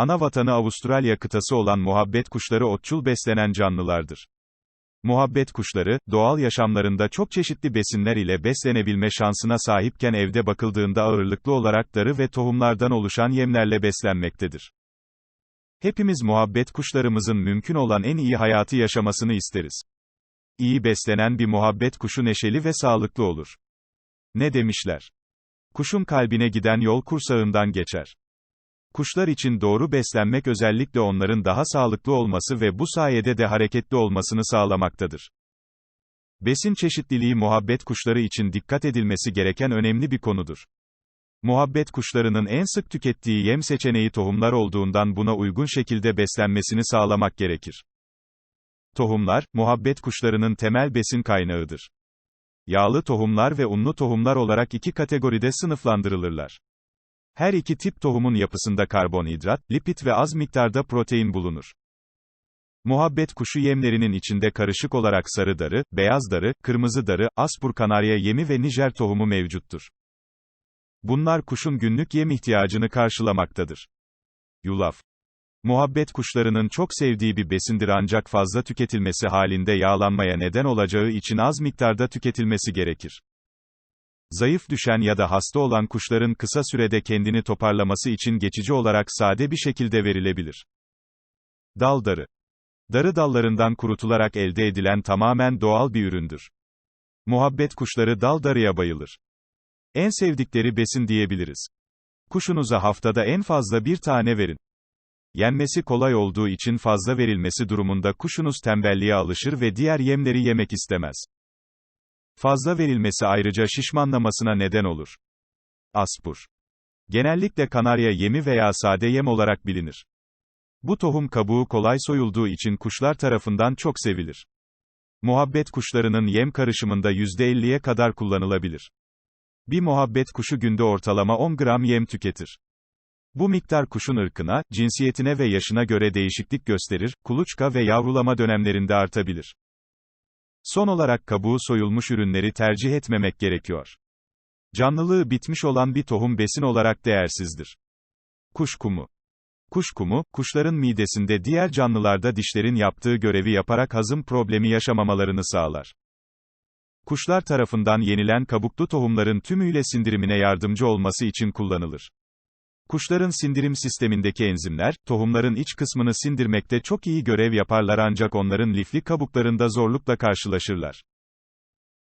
Ana vatanı Avustralya kıtası olan muhabbet kuşları otçul beslenen canlılardır. Muhabbet kuşları, doğal yaşamlarında çok çeşitli besinler ile beslenebilme şansına sahipken evde bakıldığında ağırlıklı olarak darı ve tohumlardan oluşan yemlerle beslenmektedir. Hepimiz muhabbet kuşlarımızın mümkün olan en iyi hayatı yaşamasını isteriz. İyi beslenen bir muhabbet kuşu neşeli ve sağlıklı olur. Ne demişler? Kuşun kalbine giden yol kursağından geçer. Kuşlar için doğru beslenmek özellikle onların daha sağlıklı olması ve bu sayede de hareketli olmasını sağlamaktadır. Besin çeşitliliği muhabbet kuşları için dikkat edilmesi gereken önemli bir konudur. Muhabbet kuşlarının en sık tükettiği yem seçeneği tohumlar olduğundan buna uygun şekilde beslenmesini sağlamak gerekir. Tohumlar, muhabbet kuşlarının temel besin kaynağıdır. Yağlı tohumlar ve unlu tohumlar olarak iki kategoride sınıflandırılırlar. Her iki tip tohumun yapısında karbonhidrat, lipid ve az miktarda protein bulunur. Muhabbet kuşu yemlerinin içinde karışık olarak sarı darı, beyaz darı, kırmızı darı, aspur kanarya yemi ve nijer tohumu mevcuttur. Bunlar kuşun günlük yem ihtiyacını karşılamaktadır. Yulaf Muhabbet kuşlarının çok sevdiği bir besindir ancak fazla tüketilmesi halinde yağlanmaya neden olacağı için az miktarda tüketilmesi gerekir. Zayıf düşen ya da hasta olan kuşların kısa sürede kendini toparlaması için geçici olarak sade bir şekilde verilebilir. Dal darı. Darı dallarından kurutularak elde edilen tamamen doğal bir üründür. Muhabbet kuşları dal darıya bayılır. En sevdikleri besin diyebiliriz. Kuşunuza haftada en fazla bir tane verin. Yenmesi kolay olduğu için fazla verilmesi durumunda kuşunuz tembelliğe alışır ve diğer yemleri yemek istemez. Fazla verilmesi ayrıca şişmanlamasına neden olur. Aspur. Genellikle kanarya yemi veya sade yem olarak bilinir. Bu tohum kabuğu kolay soyulduğu için kuşlar tarafından çok sevilir. Muhabbet kuşlarının yem karışımında %50'ye kadar kullanılabilir. Bir muhabbet kuşu günde ortalama 10 gram yem tüketir. Bu miktar kuşun ırkına, cinsiyetine ve yaşına göre değişiklik gösterir, kuluçka ve yavrulama dönemlerinde artabilir. Son olarak kabuğu soyulmuş ürünleri tercih etmemek gerekiyor. Canlılığı bitmiş olan bir tohum besin olarak değersizdir. Kuş kumu. Kuş kumu, kuşların midesinde diğer canlılarda dişlerin yaptığı görevi yaparak hazım problemi yaşamamalarını sağlar. Kuşlar tarafından yenilen kabuklu tohumların tümüyle sindirimine yardımcı olması için kullanılır. Kuşların sindirim sistemindeki enzimler, tohumların iç kısmını sindirmekte çok iyi görev yaparlar ancak onların lifli kabuklarında zorlukla karşılaşırlar.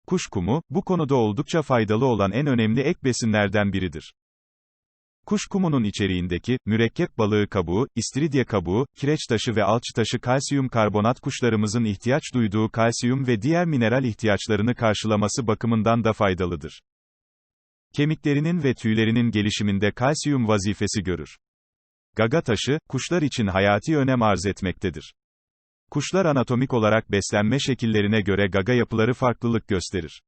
Kuş kumu, bu konuda oldukça faydalı olan en önemli ek besinlerden biridir. Kuş kumunun içeriğindeki, mürekkep balığı kabuğu, istiridye kabuğu, kireç taşı ve alçı taşı kalsiyum karbonat kuşlarımızın ihtiyaç duyduğu kalsiyum ve diğer mineral ihtiyaçlarını karşılaması bakımından da faydalıdır. Kemiklerinin ve tüylerinin gelişiminde kalsiyum vazifesi görür. Gaga taşı, kuşlar için hayati önem arz etmektedir. Kuşlar anatomik olarak beslenme şekillerine göre gaga yapıları farklılık gösterir.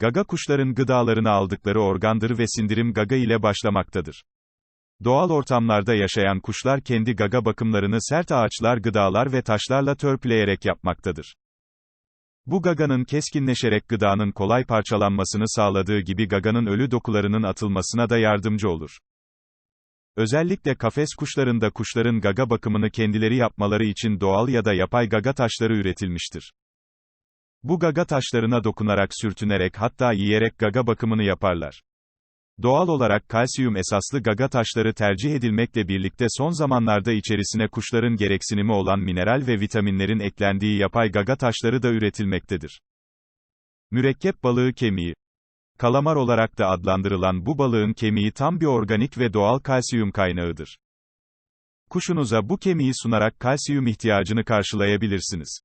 Gaga kuşların gıdalarını aldıkları organdır ve sindirim gaga ile başlamaktadır. Doğal ortamlarda yaşayan kuşlar kendi gaga bakımlarını sert ağaçlar gıdalar ve taşlarla törpüleyerek yapmaktadır. Bu gaganın keskinleşerek gıdanın kolay parçalanmasını sağladığı gibi gaganın ölü dokularının atılmasına da yardımcı olur. Özellikle kafes kuşlarında kuşların gaga bakımını kendileri yapmaları için doğal ya da yapay gaga taşları üretilmiştir. Bu gaga taşlarına dokunarak sürtünerek hatta yiyerek gaga bakımını yaparlar. Doğal olarak kalsiyum esaslı gaga taşları tercih edilmekle birlikte son zamanlarda içerisine kuşların gereksinimi olan mineral ve vitaminlerin eklendiği yapay gaga taşları da üretilmektedir. Mürekkep balığı kemiği. Kalamar olarak da adlandırılan bu balığın kemiği tam bir organik ve doğal kalsiyum kaynağıdır. Kuşunuza bu kemiği sunarak kalsiyum ihtiyacını karşılayabilirsiniz.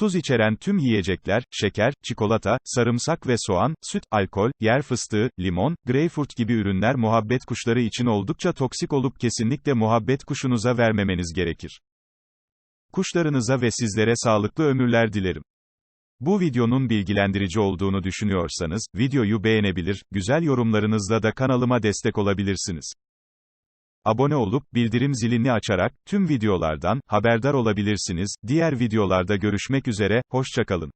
Tuz içeren tüm yiyecekler, şeker, çikolata, sarımsak ve soğan, süt, alkol, yer fıstığı, limon, greyfurt gibi ürünler muhabbet kuşları için oldukça toksik olup kesinlikle muhabbet kuşunuza vermemeniz gerekir. Kuşlarınıza ve sizlere sağlıklı ömürler dilerim. Bu videonun bilgilendirici olduğunu düşünüyorsanız, videoyu beğenebilir, güzel yorumlarınızla da kanalıma destek olabilirsiniz. Abone olup, bildirim zilini açarak, tüm videolardan, haberdar olabilirsiniz. Diğer videolarda görüşmek üzere, hoşçakalın.